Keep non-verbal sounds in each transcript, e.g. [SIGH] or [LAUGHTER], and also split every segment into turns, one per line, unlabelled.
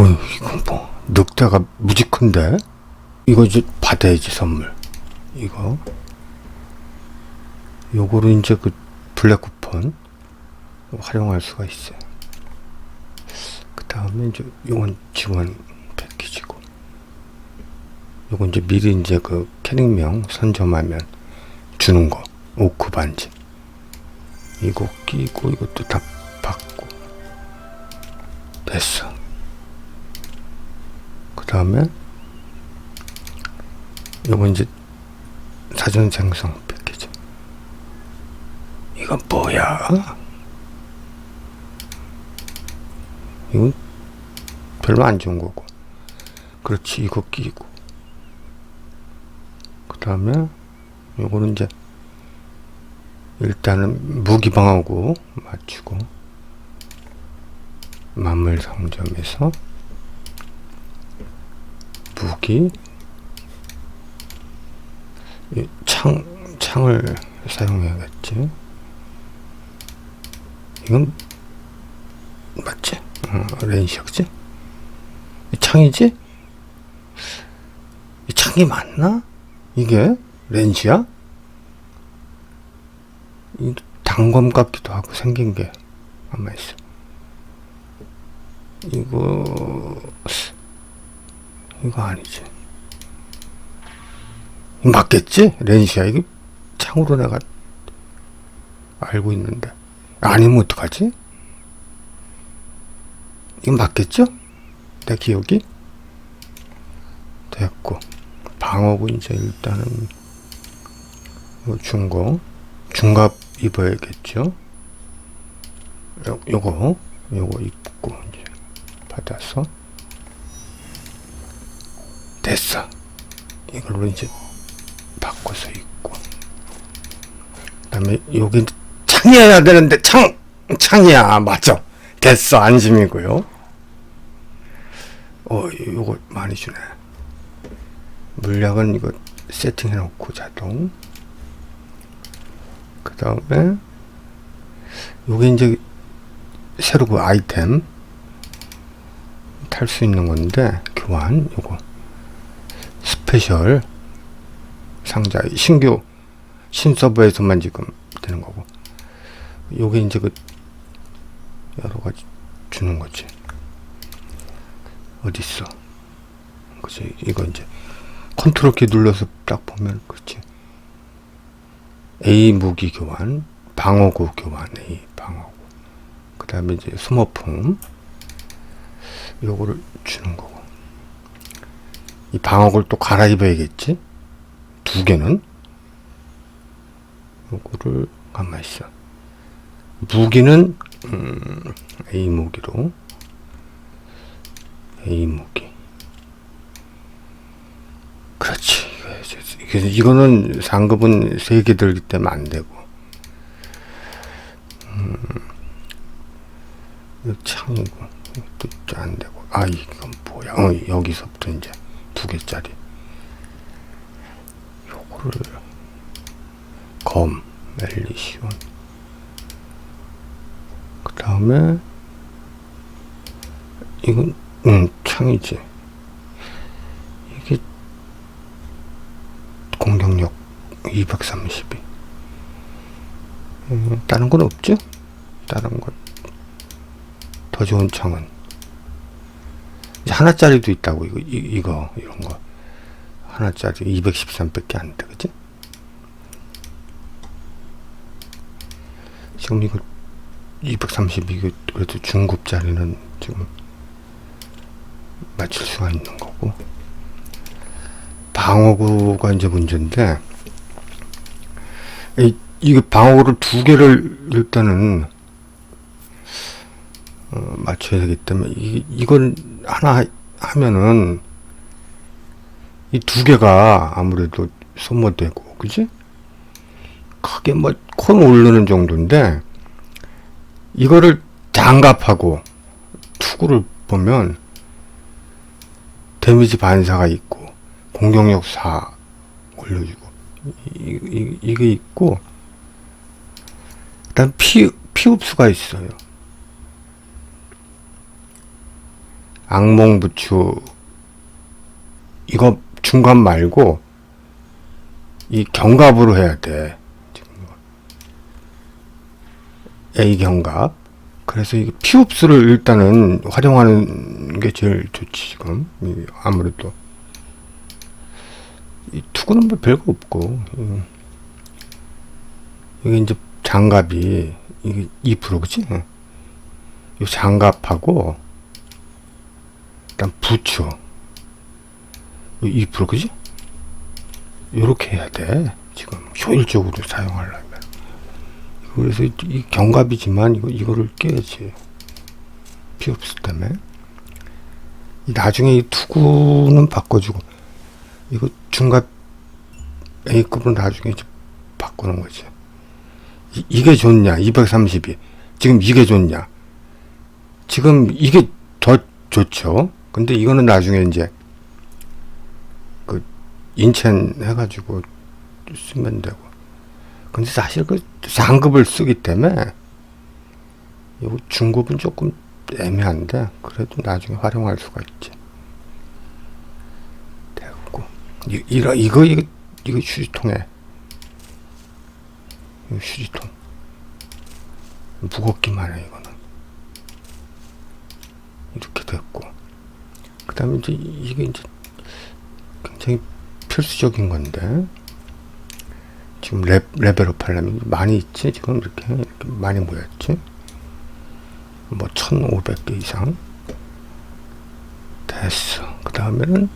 어이, 이건 뭐, 늑대가 무지 큰데? 이거 이제 받아야지, 선물. 이거. 요거를 이제 그 블랙 쿠폰 활용할 수가 있어요. 그 다음에 이제 요건 지원 패키지고. 요건 이제 미리 이제 그 캐릭명 선점하면 주는 거. 오크 반지. 이거 끼고 이것도 다 받고. 됐어. 그 다음에 요건 이제 사전 생성 패키지. 이건 뭐야? 이건 별로 안 좋은 거고. 그렇지, 이거 끼고. 그 다음에 요거는 이제 일단은 무기방하고 맞추고 만물 상점에서 무기 이창 창을 사용해야겠지. 이건 맞지? 어, 렌시였지? 이 창이지? 이 창이 맞나? 이게 렌시야? 이 단검 같기도 하고 생긴 게 아마 있어. 이거 이거 아니지. 맞겠지? 렌시야 이게 창으로 내가 알고 있는데 아니면 어떡하지? 이거 맞겠죠? 내 기억이 됐고 방어구 이제 일단은 요 중고 중갑 입어야겠죠? 요, 요거 요거 입고 이제 받아서 됐어. 이걸로 이제 바꿔서 입고. 그 다음에 여기 창이어야 되는데 창 창이야. 맞아. 됐어. 안심이고요. 어 요거 많이 주네. 물약은 이거 세팅해 놓고 자동. 그 다음에 요게 이제 새로 그 아이템. 탈 수 있는 건데 교환 요거 스페셜 상자 신규 신서버에서만 지금 되는 거고. 요게 이제 그 여러 가지 주는 거지. 어디 있어? 그지 이거 이제 컨트롤 키 눌러서 딱 보면 그렇지 A 무기 교환 방어구 교환 A 방어구. 그 다음에 이제 스머품 요거를 주는 거고 이 방어구를 또 갈아입어야겠지? 두 개는? 요거를 가만 있어. 무기는 음, A 무기로. A 무기. 그렇지. 이게- 이거는 상급은 세 개 들기 때문에 안 되고. 음, 창이고. 이것도 안 되고. 아 이건 뭐야? 어 여기서부터 이제 두 개짜리. 요거를 검 멜리시온. 그 다음에 이건 음 창이지. 이게 공격력 232 음, 다른 건 없죠? 다른 것더 좋은 창은 하나짜리도 있다고 이거 이, 이거 이런 거 하나짜리 213밖에 안 돼, 그지? 지금 이거 230 이거 그래도 중급짜리는 지금 맞출 수가 있는 거고 방어구가 이제 문제인데 이, 이거 방어구를 두 개를 일단은 어, 맞춰야 되기 때문에 이, 이건 하나 하면은 이 두 개가 아무래도 소모되고 그지? 크게 뭐콘 오르는 정도인데 이거를 장갑하고 투구를 보면 데미지 반사가 있고 공격력 4 올려주고 이, 이, 이게 있고 일단 피, 피 흡수가 있어요 악몽 부추 이거 중간 말고 이 견갑으로 해야 돼. A 견갑. 그래서 이게 피흡수를 일단은 활용하는 게 제일 좋지 지금 이 아무래도 이 투구는 뭐 별거 없고 음. 이게 이제 장갑이 이게 2% 그치? 응. 이 장갑하고 일단 부추. 2% 그지? 요렇게 해야 돼. 지금 효율적으로 사용하려면. 그래서 이- 이 견갑이지만 이거 이거를 깨야지. 피흡수 때문에. 이 나중에 이 투구는 바꿔주고. 이거 중갑 A급은 나중에 바꾸는 거지. 이, 이게 좋냐? 232 지금 이게 좋냐? 지금 이게 더 좋죠 근데 이거는 나중에 이제 그 인첸 해가지고 쓰면 되고. 근데 사실 그 상급을 쓰기 때문에 이거 중급은 조금 애매한데 그래도 나중에 활용할 수가 있지. 됐고. 이, 이거 이거 이거 이거 휴지통에. 휴지통. 무겁기만 해 이거는 이렇게 됐고 그 다음에 이제 이게 이제 굉장히 필수적인 건데 지금 레, 레벨업 하려면 많이 있지? 지금 이렇게, 이렇게 많이 모였지? 뭐 1500개 이상? 됐어. 그 다음에는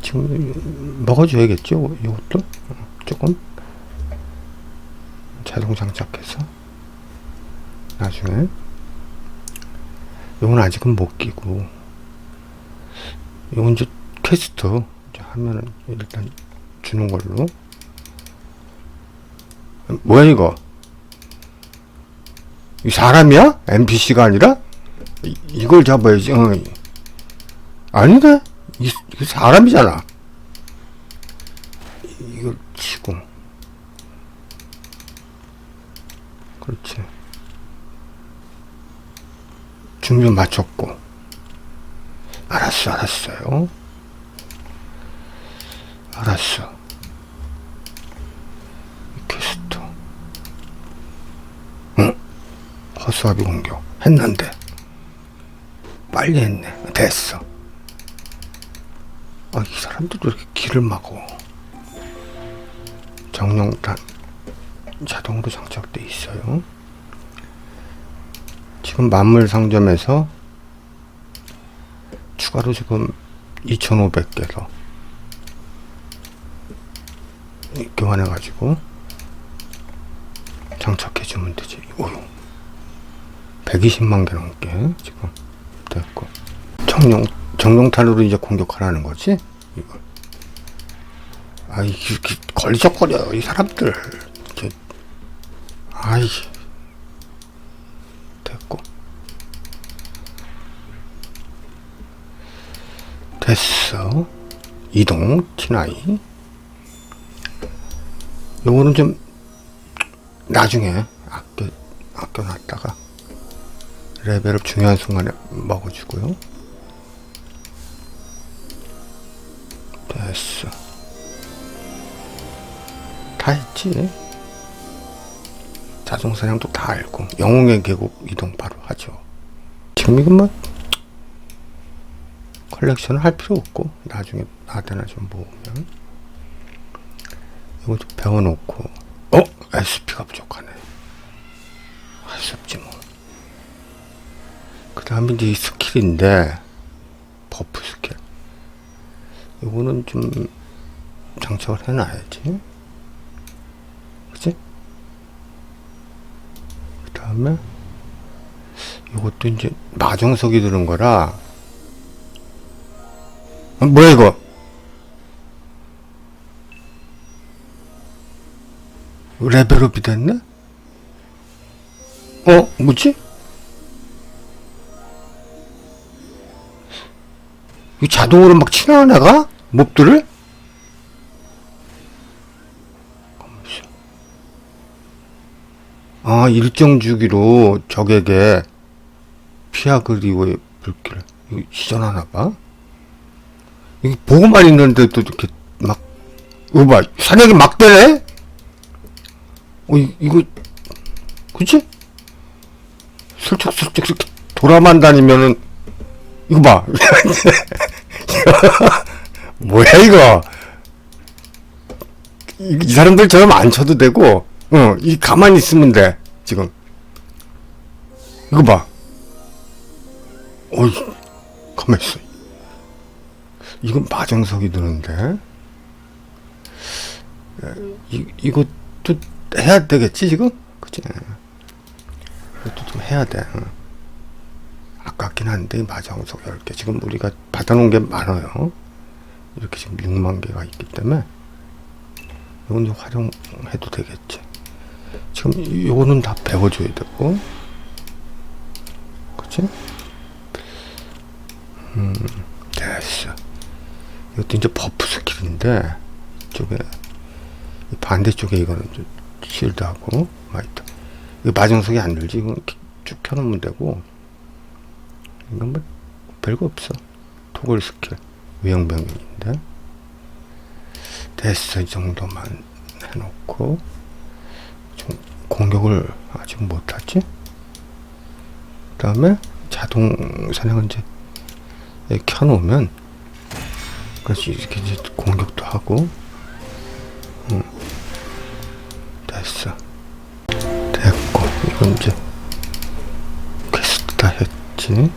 지금 먹어줘야겠죠? 이것도? 어, 조금? 자동 장착해서? 나중에? 이건 아직은 못 끼고 이건 이제 퀘스트 하면은 일단 주는 걸로 뭐야 이거 이 사람이야? NPC가 아니라? 이, 이걸 잡아야지 어. 아닌데? 이, 이 사람이잖아 이- 이걸 치고 그렇지 준비 맞췄고 알았어 알았어요. 알았어. 퀘스트 응? 허수아비 공격. 했는데. 빨리 했네. 됐어. 아 이 사람들도 이렇게 길을 막어 정령탄 자동으로 장착돼 있어요. 지금 만물 상점에서 추가로 지금 2,500개로 교환해 가지고 장착해 주면 되지. 오유. 120만 개 넘게 지금 됐고. 정령, 정령탄으로 이제 공격하라는 거지? 이걸. 아이, 걸리적거려, 이 사람들. 아이. 됐고. 됐어. 이동, 티나이. 요거는 좀, 나중에 아껴, 아껴놨다가, 레벨업 중요한 순간에 먹어주고요. 됐어. 다 했지. 자동 사냥도 다 알고, 영웅의 계곡 이동 바로 하죠. 지금 이건 뭐, 컬렉션을 할 필요 없고 나중에 나한테나 좀 모으면 이거 좀 배워놓고. 어? SP가 부족하네. 할 수 없지 뭐그 다음에 이제 이 스킬인데 버프 스킬. 이거는 좀 장착을 해놔야지. 그치? 그 다음에 이것도 이제 마정석이 드는 거라 어, 뭐야 이거? 레벨업이 됐네? 어? 뭐지? 이 자동으로 막 치나 내가? 몹들을? 아 일정 주기로 적에게 피하 그리고 불길. 이거 시전하나 봐? 이거 보고만 있는데도 이렇게 막, 이거 봐. 사냥이 막 되네? 어, 이, 이거, 그치? 슬쩍슬쩍 이렇게 돌아만 다니면은, 이거 봐. [LAUGHS] 뭐야, 이거. 이, 이 사람들처럼 안 쳐도 되고, 어, 이 가만히 있으면 돼, 지금. 이거 봐. 어이, 가만히 있어. 이건 마정석이 드는데. 에, 이, 이것도 해야 되겠지, 지금? 그치? 이것도 좀 해야 돼. 어. 아깝긴 한데, 마정석 10개. 지금 우리가 받아놓은 게 많아요. 이렇게 지금 6만 개가 있기 때문에. 이건 좀 활용해도 되겠지. 지금 이- 요거는 다 배워줘야 되고. 그치? 음, 됐어. 이것도 이제 버프 스킬인데, 이쪽에, 이 반대쪽에 이거는 좀 실드하고, 마이터. 이거 마정석이 안 들지? 이건 쭉 켜놓으면 되고, 이건 뭐, 별거 없어. 토글 스킬. 외형 변경인데. 됐어. 이 정도만 해놓고, 좀 공격을 아직 못하지? 그 다음에 자동 사냥은 이제 켜놓으면 그렇지 이렇게 이제 공격도 하고. 응. 됐어. 됐고 이건 이제 퀘스트 다 했지.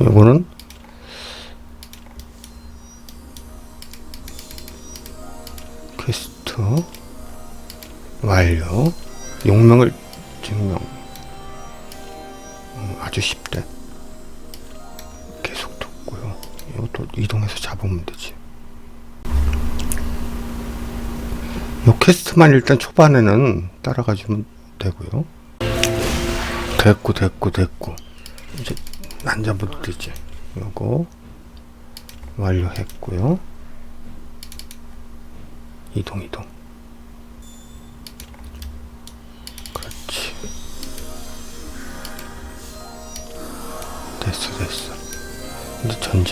이거는 퀘스트 완료. 용명을 증명. 음, 아주 쉽대 뒀고요 이것도 이동해서 잡으면 되지. 요 퀘스트만 일단 초반에는 따라가주면 되고요. 됐고 됐고 됐고. 이제 앉아봐도 되지. 요거 완료했고요. 이동 이동. 그렇지. 됐어 됐어. 이제 전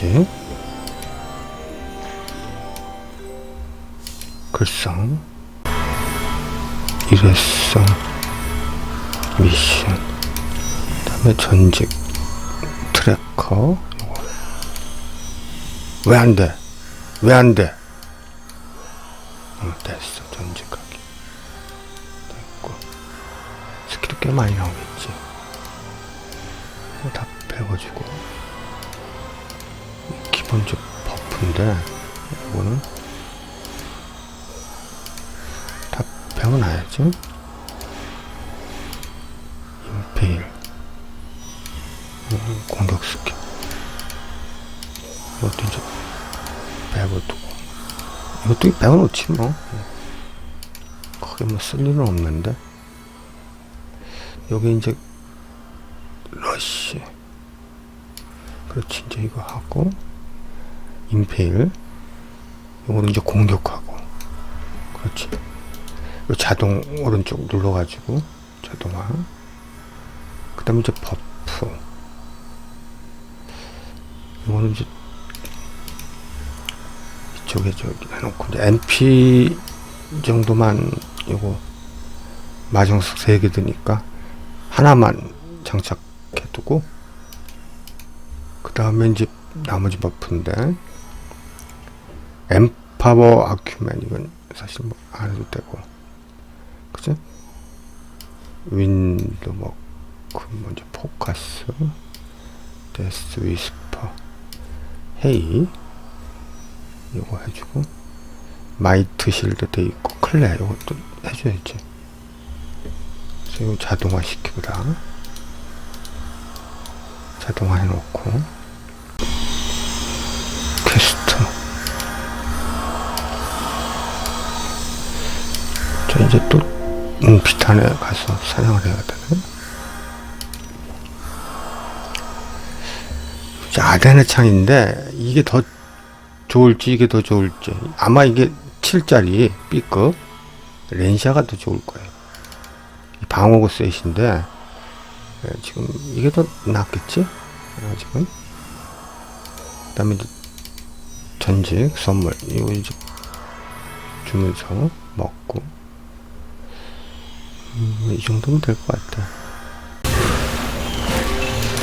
직 글상 일회성 미션. 그 다음에 전직 트래커. 왜 안 돼? 왜 안 돼? 어, 됐어. 전직하기. 됐고. 스킬이 꽤 많이 나오겠지. 다 배워주고. 기본적 버프인데 이거는 다 배워놔야지. 임페일. 음, 공격 스킬. 이것도 이제 배워두고. 이것도 배워놓지 뭐. 크게 뭐 쓸 일은 없는데. 여기 이제 러쉬. 그렇지 이제 이거 하고. 임페일. 이거는 이제 공격하고. 그렇지. 요 자동 오른쪽 눌러가지고 자동화. 그 다음에 이제 버프. 이거는 이제 이쪽에 저기 해놓고 이제 MP 정도만 이거 마정석 3개 드니까 하나만 장착해두고 그 다음에 이제 나머지 버프인데 엠파워 아큐맨 이건 사실 뭐 안 해도 되고 그죠? 윈드 뭐 먼저 포커스 데스 위스퍼 헤이. 요거 해주고 마이트 실드 돼 있고 클레 요것도 해줘야지. 그래서 이거 자동화 시키고다. 자동화 해놓고. 퀘스트. 저 이제 또 음, 비탄에 가서 사냥을 해야 되네 아데네 창인데 이게 더 좋을지 이게 더 좋을지 아마 이게 7짜리 B급 렌시아가 더 좋을 거예요 이 방어구 셋인데 네, 지금 이게 더 낫겠지? 아직은. 그 다음에 이제 전직 선물 이거 이제 주면서 먹고 음, 이 정도면 될 것 같아.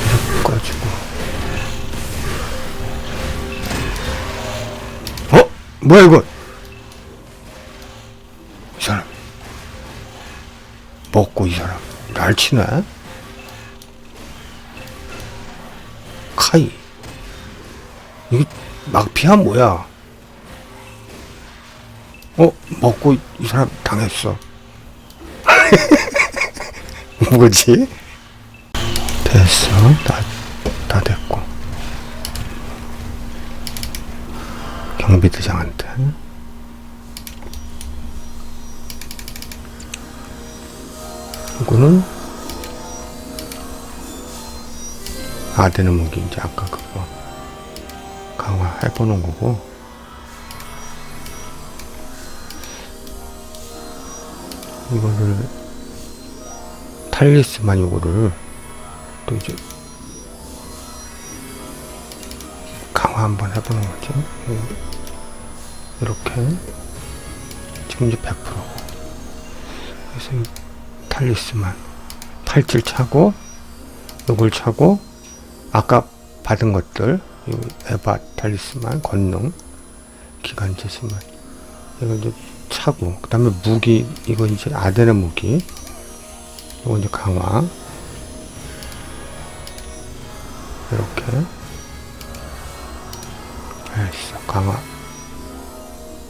이렇게 가지고 어? 뭐야 이거? 이 사람 먹고 이 사람 날 치네? 카이 이게 막피야 뭐야? 어 먹고 이 사람 당했어. [LAUGHS] 뭐지? 됐어. 다 다 됐고. 경비대장한테. 이거는 아데는 무기 이제 아까 그거 강화해 보는 거고. 이거를 탈리스만 요거를 또 이제 강화 한번 해보는 거죠 요- 이렇게 지금 이제 100%고. 그래서 이 탈리스만 팔찌를 차고 요걸 차고 아까 받은 것들 이 에바 탈리스만 권능 기관지스만 이거 이제 차고. 그 다음에 무기 이거 이제 아데네 무기 이거 이제 강화. 이렇게. 했어. 강화.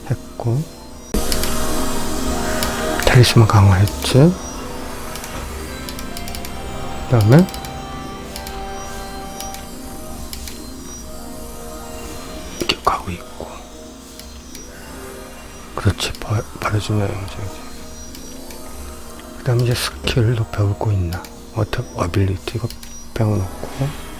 했고. 탈리스만 강화했지. 그 다음에 이렇게 가고 있고. 그렇지. 바, 바르주나 영장이지 그 다음에 이제 스킬도 배우고 있나? 어택 어빌리티 이거 배워놓고